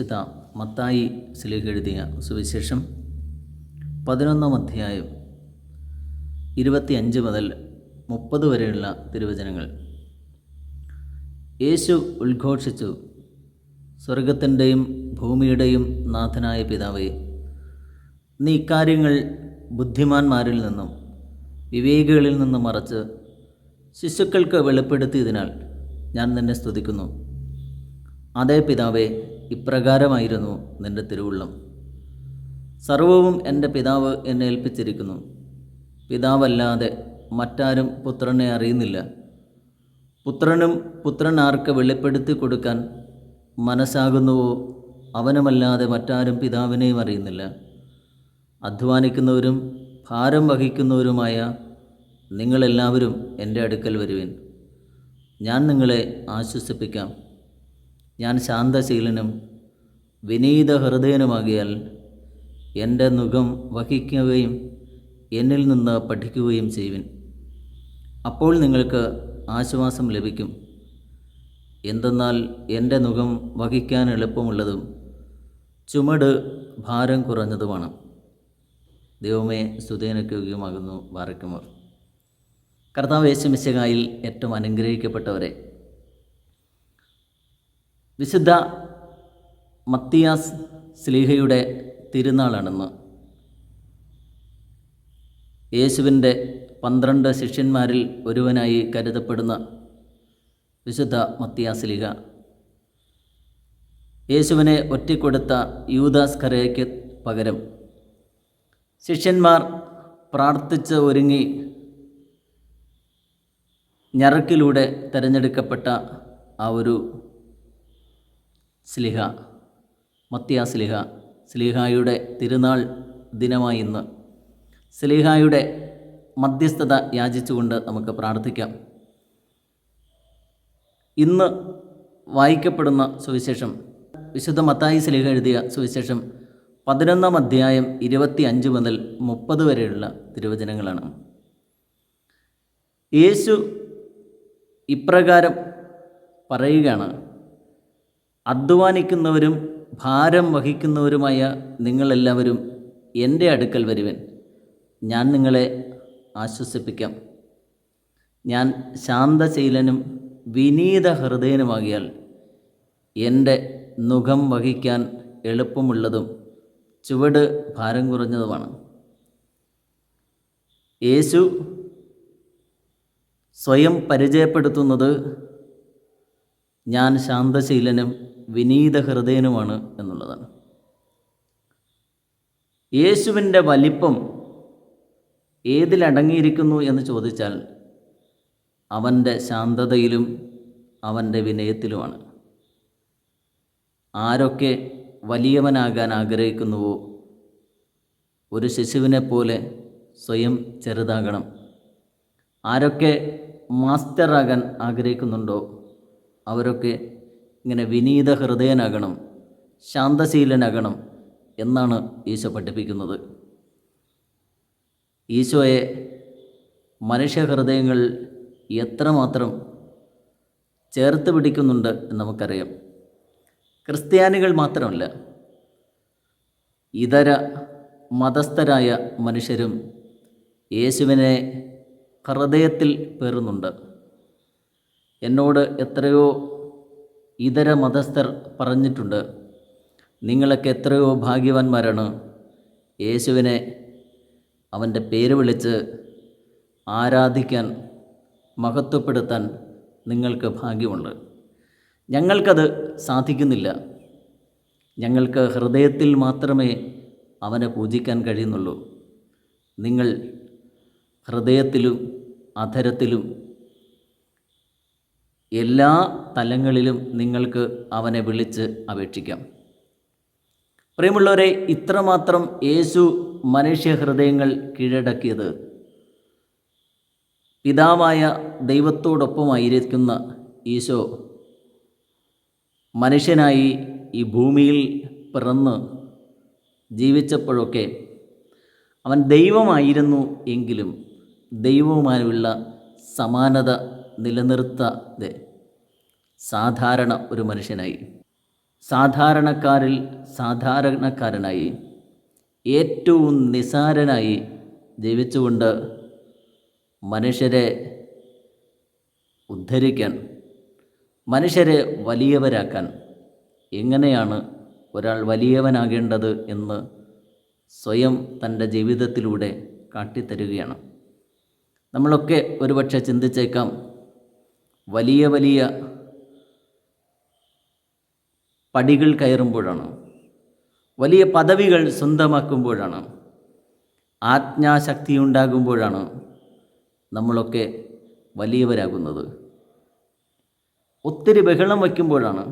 വിശുദ്ധ മത്തായി സ്ലീഹ എഴുതിയ സുവിശേഷം പതിനൊന്നാം അധ്യായം ഇരുപത്തിയഞ്ച് മുതൽ മുപ്പത് വരെയുള്ള തിരുവചനങ്ങൾ. യേശു ഉദ്ഘോഷിച്ചു സ്വർഗത്തിന്റെയും ഭൂമിയുടെയും നാഥനായ പിതാവേ നീ ഇക്കാര്യങ്ങൾ ബുദ്ധിമാന്മാരിൽ നിന്നും വിവേകികളിൽ നിന്നും മറച്ച് ശിശുക്കൾക്ക് വെളിപ്പെടുത്തിയതിനാൽ ഞാൻ നിന്നെ സ്തുതിക്കുന്നു. അതേ പിതാവേ ഇപ്രകാരമായിരുന്നു നിന്റെ തിരുവുള്ളം. സർവവും എന്റെ പിതാവ് എന്നെ ഏൽപ്പിച്ചിരിക്കുന്നു. പിതാവല്ലാതെ മറ്റാരും പുത്രനെ അറിയുന്നില്ല. പുത്രനും പുത്രൻ ആർക്ക് വെളിപ്പെടുത്തി കൊടുക്കാൻ മനസ്സാകുന്നുവോ? അവനുമല്ലാതെ മറ്റാരും പിതാവിനെയും അറിയുന്നില്ല. അധ്വാനിക്കുന്നവരും ഭാരം വഹിക്കുന്നവരുമായ നിങ്ങളെല്ലാവരും എന്റെ അടുക്കൽ വരുവിൻ. ഞാൻ നിങ്ങളെ ആശ്വസിപ്പിക്കാം. ഞാൻ ശാന്തശീലനും വിനീത ഹൃദയനുമാകിയാൽ എന്റെ മുഖം വഹിക്കുകയും എന്നിൽ നിന്ന് പഠിക്കുകയും ചെയ്യുവിൻ. അപ്പോൾ നിങ്ങൾക്ക് ആശ്വാസം ലഭിക്കും. എന്തെന്നാൽ എന്റെ മുഖം വഹിക്കാൻ എളുപ്പമുള്ളതും ചുമട് ഭാരം കുറഞ്ഞതുമാണ്. ദൈവമേ സ്തുതേനക്ക് യോഗ്യമാകുന്നു ബാറക്കുമാർ കർത്താവ് യേശുമിശകായിൽ ഏറ്റവും അനുഗ്രഹിക്കപ്പെട്ടവരെ വിശുദ്ധ മത്തിയാസ് സ്ലീഹയുടെ തിരുനാളാണെന്ന് യേശുവിന്റെ പന്ത്രണ്ട് ശിഷ്യന്മാരിൽ ഒരുവനായി കരുതപ്പെടുന്ന വിശുദ്ധ മത്തിയാസ് ലീഹ യേശുവിനെ ഒറ്റിക്കൊടുത്ത യൂദാസ് കരയ്ക്ക് പകരം ശിഷ്യന്മാർ പ്രാർത്ഥിച്ച് ഒരുങ്ങി ഞറക്കിലൂടെ തിരഞ്ഞെടുക്കപ്പെട്ട ആ ഒരു സ്ലിഹ. മത്തിയാ സ്ലിഹ. സ്ലിഹായുടെ തിരുനാൾ ദിനമായി ഇന്ന്. സ്ലിഹായുടെ മധ്യസ്ഥത യാചിച്ചുകൊണ്ട് നമുക്ക് പ്രാർത്ഥിക്കാം. ഇന്ന് വായിക്കപ്പെടുന്ന സുവിശേഷം വിശുദ്ധ മത്തായി സ്ലിഹ എഴുതിയ സുവിശേഷം പതിനൊന്നാം അധ്യായം ഇരുപത്തി അഞ്ച് മുതൽ മുപ്പത് വരെയുള്ള തിരുവചനങ്ങളാണ്. യേശു ഇപ്രകാരം പറയുകയാണ്. അധ്വാനിക്കുന്നവരും ഭാരം വഹിക്കുന്നവരുമായ നിങ്ങളെല്ലാവരും എന്റെ അടുക്കൽ വരുവൻ. ഞാൻ നിങ്ങളെ ആശ്വസിപ്പിക്കാം. ഞാൻ ശാന്തശീലനും വിനീത ഹൃദയനുമാകിയാൽ എന്റെ മുഖം വഹിക്കാൻ എളുപ്പമുള്ളതും ചുവട് ഭാരം കുറഞ്ഞതുമാണ്. യേശു സ്വയം പരിചയപ്പെടുത്തുന്നത് ഞാൻ ശാന്തശീലനും വിനീത ഹൃദയനുമാണ് എന്നുള്ളതാണ്. യേശുവിന്റെ വലിപ്പം ഏതിലടങ്ങിയിരിക്കുന്നു എന്ന് ചോദിച്ചാൽ അവന്റെ ശാന്തതയിലും അവന്റെ വിനയത്തിലുമാണ്. ആരൊക്കെ വലിയവനാകാൻ ആഗ്രഹിക്കുന്നുവോ ഒരു ശിശുവിനെ പോലെ സ്വയം ചെറുതാകണം. ആരൊക്കെ മാസ്റ്ററാകാൻ ആഗ്രഹിക്കുന്നുണ്ടോ അവരൊക്കെ ഇങ്ങനെ വിനീത ഹൃദയനാകണം ശാന്തശീലനാകണം എന്നാണ് ഈശോ പഠിപ്പിക്കുന്നത്. ഈശോയെ മനുഷ്യഹൃദയങ്ങൾ എത്രമാത്രം ചേർത്ത് പിടിക്കുന്നുണ്ട് എന്ന് നമുക്കറിയാം. ക്രിസ്ത്യാനികൾ മാത്രമല്ല ഇതര മതസ്ഥരായ മനുഷ്യരും യേശുവിനെ ഹൃദയത്തിൽ പേറുന്നുണ്ട്. എന്നോട് എത്രയോ ഇതര മതസ്ഥർ പറഞ്ഞിട്ടുണ്ട് നിങ്ങളൊക്കെ എത്രയോ ഭാഗ്യവാന്മാരാണ്. യേശുവിനെ അവന്റെ പേര് വിളിച്ച് ആരാധിക്കാൻ മഹത്വപ്പെടുത്താൻ നിങ്ങൾക്ക് ഭാഗ്യമുണ്ട്. ഞങ്ങൾക്കത് സാധിക്കുന്നില്ല. ഞങ്ങൾക്ക് ഹൃദയത്തിൽ മാത്രമേ അവനെ പൂജിക്കാൻ കഴിയുന്നുള്ളൂ. നിങ്ങൾ ഹൃദയത്തിലും അധരത്തിലും എല്ലാ തലങ്ങളിലും നിങ്ങൾക്ക് അവനെ വിളിച്ച് അപേക്ഷിക്കാം. പ്രിയമുള്ളവരെ ഇത്രമാത്രം യേശു മനുഷ്യ ഹൃദയങ്ങൾ കീഴടക്കിയത് പിതാവായ ദൈവത്തോടൊപ്പമായിരിക്കുന്ന ഈശോ മനുഷ്യനായി ഈ ഭൂമിയിൽ പിറന്ന് ജീവിച്ചപ്പോഴൊക്കെ അവൻ ദൈവമായിരുന്നു എങ്കിലും ദൈവവുമായുള്ള സമാനത നിലനിർത്താതെ സാധാരണ ഒരു മനുഷ്യനായി. സാധാരണക്കാരിൽ സാധാരണക്കാരനായി ഏറ്റവും നിസാരനായി ജീവിച്ചുകൊണ്ട് മനുഷ്യരെ ഉദ്ധരിക്കാൻ മനുഷ്യരെ വലിയവരാക്കാൻ എങ്ങനെയാണ് ഒരാൾ വലിയവനാകേണ്ടത് എന്ന് സ്വയം തന്റെ ജീവിതത്തിലൂടെ കാട്ടിത്തരുകയാണ്. നമ്മളൊക്കെ ഒരുപക്ഷെ ചിന്തിച്ചേക്കാം വലിയ വലിയ പടികൾ കയറുമ്പോഴാണ് വലിയ പദവികൾ സ്വന്തമാക്കുമ്പോഴാണ് ആജ്ഞാശക്തി ഉണ്ടാകുമ്പോഴാണ് നമ്മളൊക്കെ വലിയവരാകുന്നത്. ഒത്തിരി ബഹളം വയ്ക്കുമ്പോഴാണ്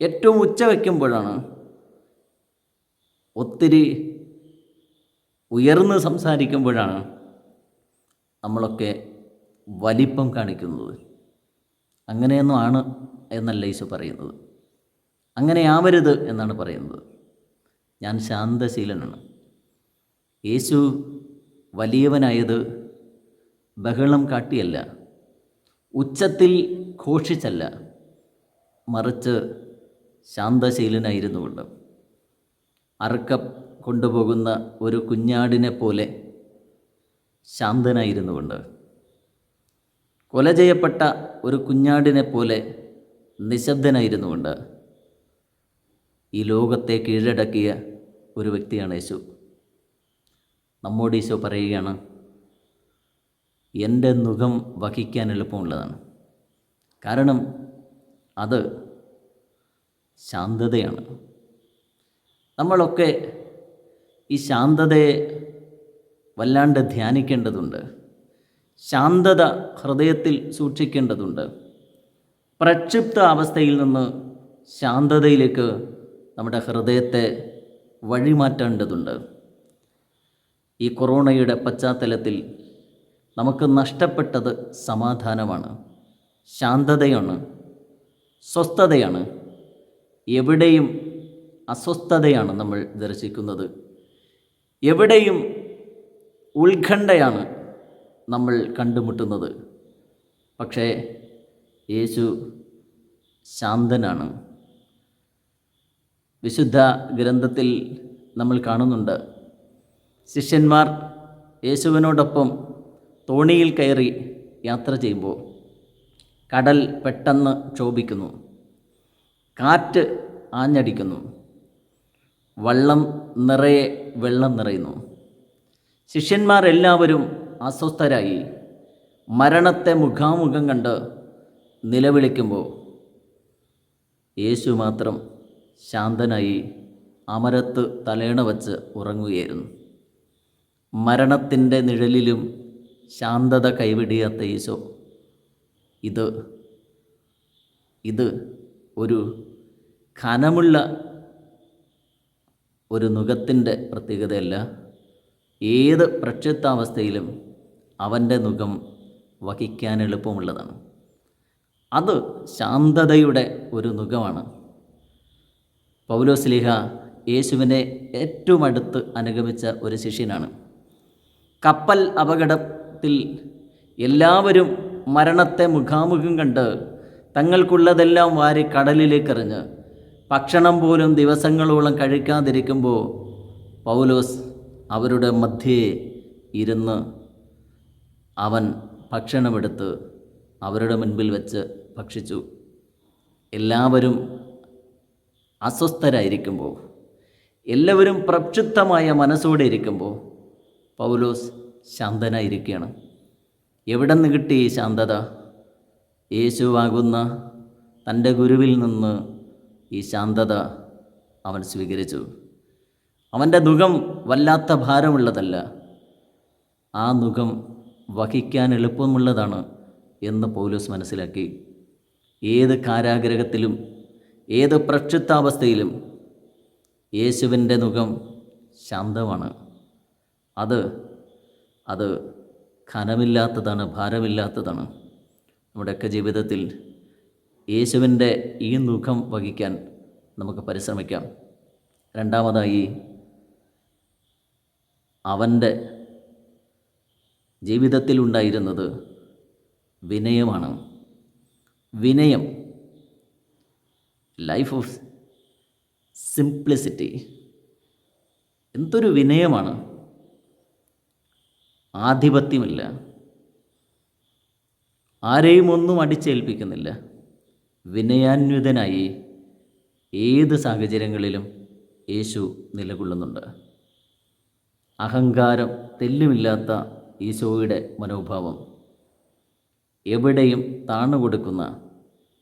ഏറ്റവും ഉച്ച വയ്ക്കുമ്പോഴാണ് ഒത്തിരി ഉയർന്ന് സംസാരിക്കുമ്പോഴാണ് നമ്മളൊക്കെ വലിപ്പം കാണിക്കുന്നത്. അങ്ങനെയൊന്നും ആണ് എന്നല്ല ഈശോ പറയുന്നത്. അങ്ങനെ ആവരുത് എന്നാണ് പറയുന്നത്. ഞാൻ ശാന്തശീലനാണ്. യേശു വലിയവനായത് ബഹളം കാട്ടിയല്ല ഉച്ചത്തിൽ ഘോഷിച്ചല്ല മറിച്ച് ശാന്തശീലനായിരുന്നുകൊണ്ട്. അറുക്ക കൊണ്ടുപോകുന്ന ഒരു കുഞ്ഞാടിനെ പോലെ ശാന്തനായിരുന്നുകൊണ്ട്. കൊല ചെയ്യപ്പെട്ട ഒരു കുഞ്ഞാടിനെ പോലെ നിശബ്ദനായിരുന്നു കൊണ്ട് ഈ ലോകത്തെ കീഴടക്കിയ ഒരു വ്യക്തിയാണ് യേശു. നമ്മോട് ഈശോ പറയുകയാണ് എന്റെ മുഖം വഹിക്കാൻ എളുപ്പമുള്ളതാണ് കാരണം അത് ശാന്തതയാണ്. നമ്മളൊക്കെ ഈ ശാന്തതയെ വല്ലാണ്ട് ധ്യാനിക്കേണ്ടതുണ്ട്. ശാന്തത ഹൃദയത്തിൽ സൂക്ഷിക്കേണ്ടതുണ്ട്. പ്രക്ഷിപ്ത അവസ്ഥയിൽ നിന്ന് ശാന്തതയിലേക്ക് നമ്മുടെ ഹൃദയത്തെ വഴിമാറ്റേണ്ടതുണ്ട്. ഈ കൊറോണയുടെ പശ്ചാത്തലത്തിൽ നമുക്ക് നഷ്ടപ്പെട്ടത് സമാധാനമാണ് ശാന്തതയാണ് സ്വസ്ഥതയാണ്. എവിടെയും അസ്വസ്ഥതയാണ് നമ്മൾ ദർശിക്കുന്നത്. എവിടെയും ഉത്കണ്ഠയാണ് നമ്മൾ കണ്ടുമുട്ടുന്നത്. പക്ഷേ യേശു ശാന്തനാണ്. വിശുദ്ധ ഗ്രന്ഥത്തിൽ നമ്മൾ കാണുന്നുണ്ട്. ശിഷ്യന്മാർ യേശുവിനോടൊപ്പം തോണിയിൽ കയറി യാത്ര ചെയ്യുമ്പോൾ കടൽ പെട്ടെന്ന് ക്ഷോഭിക്കുന്നു. കാറ്റ് ആഞ്ഞടിക്കുന്നു. വള്ളം നിറയെ വെള്ളം നിറയുന്നു. ശിഷ്യന്മാർ എല്ലാവരും അസ്വസ്ഥരായി. മരണത്തെ മുഖാമുഖം കണ്ട് നിലവിളിക്കുമ്പോൾ യേശു മാത്രം ശാന്തനായി അമരത്ത് തലേണ വച്ച് ഉറങ്ങുകയായിരുന്നു. മരണത്തിന്റെ നിഴലിലും ശാന്തത കൈവിടിയാത്ത ഈശോ ഇത് ഇത് ഒരു ഖനമുള്ള ഒരു നുഖത്തിന്റെ പ്രത്യേകതയല്ല. ഏത് പ്രക്ഷിപ്താവസ്ഥയിലും അവന്റെ മുഖം വഹിക്കാൻ എളുപ്പമുള്ളതാണ്. അത് ശാന്തതയുടെ ഒരു മുഖമാണ്. പൗലോസ്ലിഹ യേശുവിനെ ഏറ്റവും അടുത്ത് അനുഗമിച്ച ഒരു ശിഷ്യനാണ്. കപ്പൽ അപകടത്തിൽ എല്ലാവരും മരണത്തെ മുഖാമുഖം കണ്ട് തങ്ങൾക്കുള്ളതെല്ലാം വാരി കടലിലേക്കെറിഞ്ഞ് ഭക്ഷണം പോലും ദിവസങ്ങളോളം കഴിക്കാതിരിക്കുമ്പോൾ പൗലോസ് അവരുടെ മധ്യേ ഇരുന്ന് അവൻ ഭക്ഷണമെടുത്ത് അവരുടെ മുൻപിൽ വെച്ച് ഭക്ഷിച്ചു. എല്ലാവരും അസ്വസ്ഥരായിരിക്കുമ്പോൾ എല്ലാവരും പ്രക്ഷുബ്ധമായ മനസ്സോടെ ഇരിക്കുമ്പോൾ പൗലോസ് ശാന്തനായിരിക്കുകയാണ്. എവിടെ നിന്ന് കിട്ടി ഈ ശാന്തത? യേശുവാകുന്ന തന്റെ ഗുരുവിൽ നിന്ന് ഈ ശാന്തത അവൻ സ്വീകരിച്ചു. അവന്റെ മുഖം വല്ലാത്ത ഭാരമുള്ളതല്ല. ആ മുഖം വഹിക്കാൻ എളുപ്പമുള്ളതാണ് എന്ന് പൗലോസ് മനസ്സിലാക്കി. ഏത് കാരാഗ്രഹത്തിലും ഏത് പ്രക്ഷുബ്ധാവസ്ഥയിലും യേശുവിന്റെ മുഖം ശാന്തമാണ്. അത് അത് ഖനമില്ലാത്തതാണ് ഭാരമില്ലാത്തതാണ്. നമ്മുടെയൊക്കെ ജീവിതത്തിൽ യേശുവിന്റെ ഈ മുഖം വഹിക്കാൻ നമുക്ക് പരിശ്രമിക്കാം. രണ്ടാമതായി അവന്റെ ജീവിതത്തിലുണ്ടായിരുന്നത് വിനയമാണ്. വിനയം ലൈഫ് ഓഫ് സിംപ്ലിസിറ്റി എന്തൊരു വിനയമാണ്? ആധിപത്യമില്ല. ആരെയും ഒന്നും അടിച്ചേൽപ്പിക്കുന്നില്ല. വിനയാന്വിതനായി ഏത് സാഹചര്യങ്ങളിലും യേശു നിലകൊള്ളുന്നുണ്ട്. അഹങ്കാരം തെല്ലുമില്ലാത്ത ഈശോയുടെ മനോഭാവം. എവിടെയും താണുകൊടുക്കുന്ന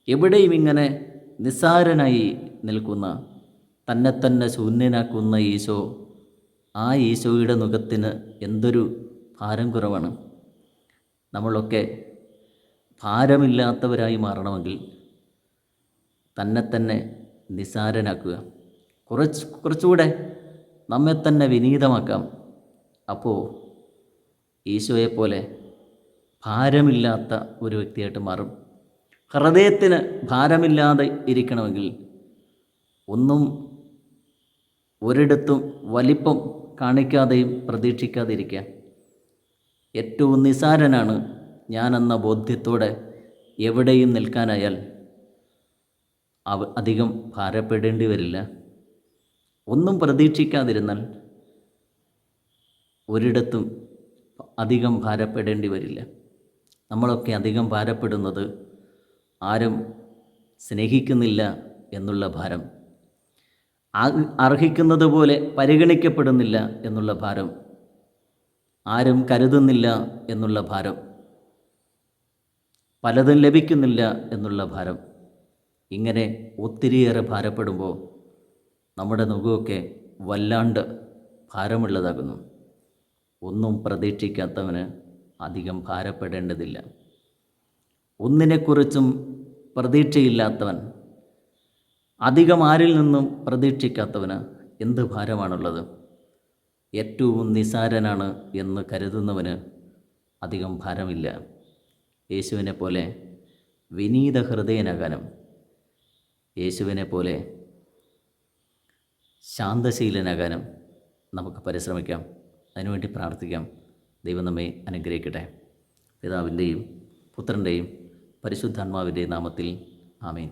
എവിടെയും ഇങ്ങനെ നിസ്സാരനായി നിൽക്കുന്ന തന്നെ തന്നെ ശൂന്യനാക്കുന്ന ഈശോ ആ ഈശോയുടെ മുഖത്തിന് എന്തൊരു ഭാരം കുറവാണ്. നമ്മളൊക്കെ ഭാരമില്ലാത്തവരായി മാറണമെങ്കിൽ തന്നെ തന്നെ നിസാരനാക്കുക കുറച്ച് കുറച്ചുകൂടെ നമ്മെ തന്നെ വിനീതമാക്കാം. അപ്പോൾ ഈശോയെപ്പോലെ ഭാരമില്ലാത്ത ഒരു വ്യക്തിയായിട്ട് മാറും. ഹൃദയത്തിന് ഭാരമില്ലാതെ ഇരിക്കണമെങ്കിൽ ഒന്നും ഒരിടത്തും വലിപ്പം കാണിക്കാതെയും പ്രതീക്ഷിക്കാതെ ഇരിക്കുക ഏറ്റവും നിസാരനാണ് ഞാനെന്ന ബോധ്യത്തോടെ എവിടെയും നിൽക്കാനായാൽ അവ അധികം ഭാരപ്പെടേണ്ടി വരില്ല. ഒന്നും പ്രതീക്ഷിക്കാതിരുന്നാൽ ഒരിടത്തും അധികം ഭാരപ്പെടേണ്ടി വരില്ല. നമ്മളൊക്കെ അധികം ഭാരപ്പെടുന്നത് ആരും സ്നേഹിക്കുന്നില്ല എന്നുള്ള ഭാരം. അർഹിക്കുന്നത് പോലെ പരിഗണിക്കപ്പെടുന്നില്ല എന്നുള്ള ഭാരം. ആരും കരുതുന്നില്ല എന്നുള്ള ഭാരം. പലതും ലഭിക്കുന്നില്ല എന്നുള്ള ഭാരം. ഇങ്ങനെ ഒത്തിരിയേറെ ഭാരപ്പെടുമ്പോൾ നമ്മുടെ മുഖമൊക്കെ വല്ലാണ്ട് ഭാരമുള്ളതാകുന്നു. ഒന്നും പ്രതീക്ഷിക്കാത്തവന് അധികം ഭാരപ്പെടേണ്ടതില്ല. ഒന്നിനെക്കുറിച്ചും പ്രതീക്ഷയില്ലാത്തവൻ അധികം ആരിൽ നിന്നും പ്രതീക്ഷിക്കാത്തവന് എന്ത് ഭാരമാണുള്ളത്? ഏറ്റവും നിസാരനാണ് എന്ന് കരുതുന്നവന് അധികം ഭാരമില്ല. യേശുവിനെ പോലെ വിനീത ഹൃദയനാകാനും യേശുവിനെ പോലെ ശാന്തശീലനാകാനും നമുക്ക് പരിശ്രമിക്കാം. അതിനുവേണ്ടി പ്രാർത്ഥിക്കാം. ദൈവം നമ്മെ അനുഗ്രഹിക്കട്ടെ. പിതാവിന്റെയും പുത്രന്റെയും പരിശുദ്ധാത്മാവിന്റെയും നാമത്തിൽ ആമേൻ.